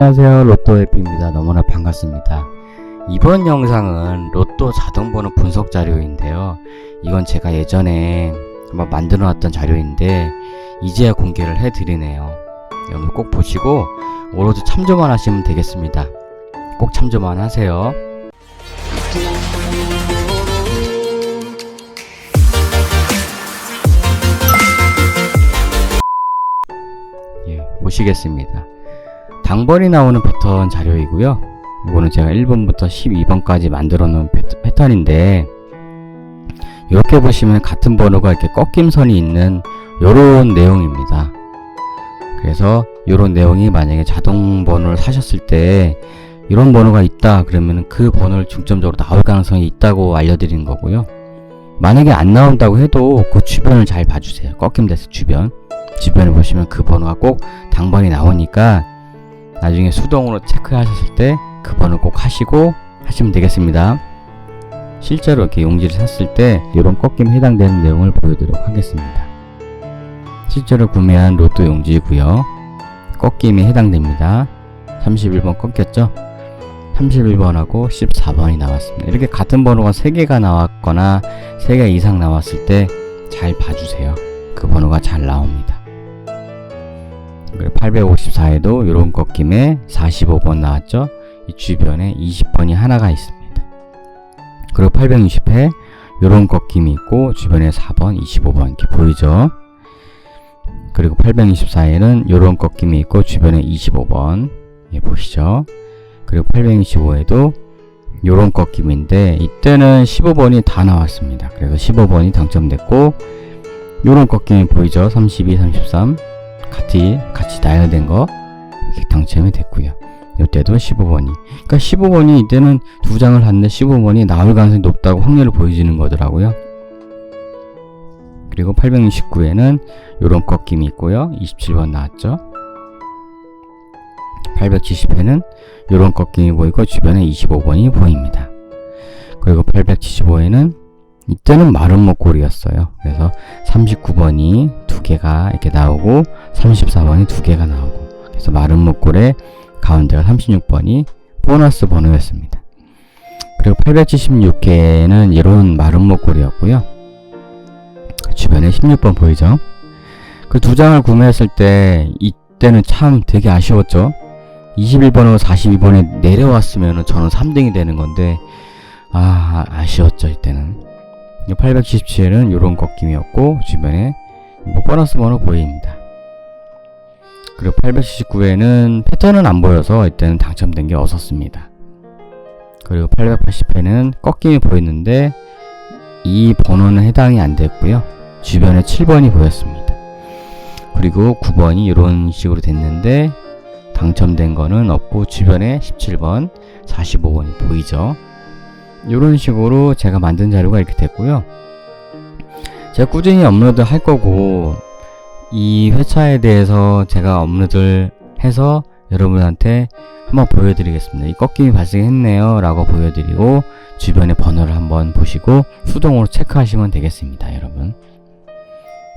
안녕하세요. 로또앱입니다. 너무나 반갑습니다. 이번 영상은 로또 자동번호 분석 자료인데요. 이건 제가 예전에 한번 만들어 놨던 자료인데 이제야 공개를 해 드리네요. 여러분 꼭 보시고 오로지 참조만 하시면 되겠습니다. 꼭 참조만 하세요. 예 보시겠습니다 당번이 나오는 패턴 자료이고요. 이거는 제가 1번부터 12번까지 만들어 놓은 패턴인데 이렇게 보시면 같은 번호가 이렇게 꺾임선이 있는 요런 내용입니다. 그래서 요런 내용이 만약에 자동 번호를 사셨을 때 이런 번호가 있다 그러면 그 번호를 중점적으로 나올 가능성이 있다고 알려드리는 거고요. 만약에 안 나온다고 해도 그 주변을 잘 봐주세요. 꺾임됐을 주변. 주변을 보시면 그 번호가 꼭 당번이 나오니까 나중에 수동으로 체크하셨을 때 그 번호 꼭 하시고 하시면 되겠습니다. 실제로 이렇게 용지를 샀을 때 이런 꺾임에 해당되는 내용을 보여드리도록 하겠습니다. 실제로 구매한 로또 용지고요. 꺾임에 해당됩니다. 31번 꺾였죠? 31번하고 14번이 나왔습니다. 이렇게 같은 번호가 3개가 나왔거나 3개 이상 나왔을 때 잘 봐주세요. 그 번호가 잘 나옵니다. 그리고 854에도 이런 꺾임에 45번 나왔죠? 이 주변에 20번이 하나가 있습니다. 그리고 860회 이런 꺾임이 있고 주변에 4번, 25번 이렇게 보이죠? 그리고 824에는 이런 꺾임이 있고 주변에 25번 예, 보시죠? 그리고 825에도 이런 꺾임인데 이때는 15번이 다 나왔습니다. 그래서 15번이 당첨됐고 이런 꺾임이 보이죠? 32, 33 같이 같이 나열된 거 이렇게 당첨이 됐고요. 이때도 15번이. 그러니까 15번이 이때는 두 장을 했는데 15번이 나올 가능성이 높다고 확률을 보여주는 거더라고요. 그리고 869에는 이런 꺾임이 있고요. 27번 나왔죠. 870회는 이런 꺾임이 보이고 주변에 25번이 보입니다. 그리고 875에는 이때는 마른 목골이었어요. 그래서 39번이 두 개가 이렇게 나오고 34번이 두 개가 나오고 그래서 마른 목골의 가운데가 36번이 보너스 번호였습니다. 그리고 876개는 이런 마른 목골이었고요. 주변에 16번 보이죠? 그 두 장을 구매했을 때 이때는 참 되게 아쉬웠죠. 21번하고 42번에 내려왔으면 저는 3등이 되는 건데 아 아쉬웠죠 이때는 877은 이런 꺾임이었고 주변에 뭐 보너스 번호 보입니다. 그리고 879회는 패턴은 안 보여서 이때는 당첨된 게 없었습니다. 그리고 880회는 꺾임이 보였는데 이 번호는 해당이 안 됐고요. 주변에 7번이 보였습니다. 그리고 9번이 이런 식으로 됐는데 당첨된 거는 없고 주변에 17번, 45번이 보이죠. 이런 식으로 제가 만든 자료가 이렇게 됐고요. 제가 꾸준히 업로드 할 거고 이 회차에 대해서 제가 업로드를 해서 여러분한테 한번 보여드리겠습니다. 이 꺾임이 발생했네요 라고 보여드리고 주변의 번호를 한번 보시고 수동으로 체크하시면 되겠습니다 여러분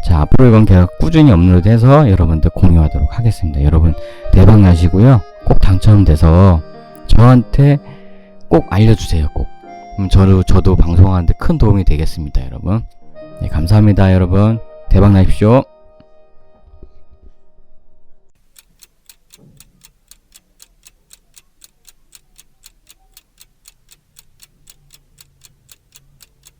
자 앞으로 이건 계속 꾸준히 업로드해서 여러분들 공유하도록 하겠습니다 여러분 대박 나시고요 꼭 당첨돼서 저한테 꼭 알려주세요 꼭 그럼 저도, 저도 방송하는데 큰 도움이 되겠습니다 여러분. 네, 감사합니다 여러분. 대박 나십시오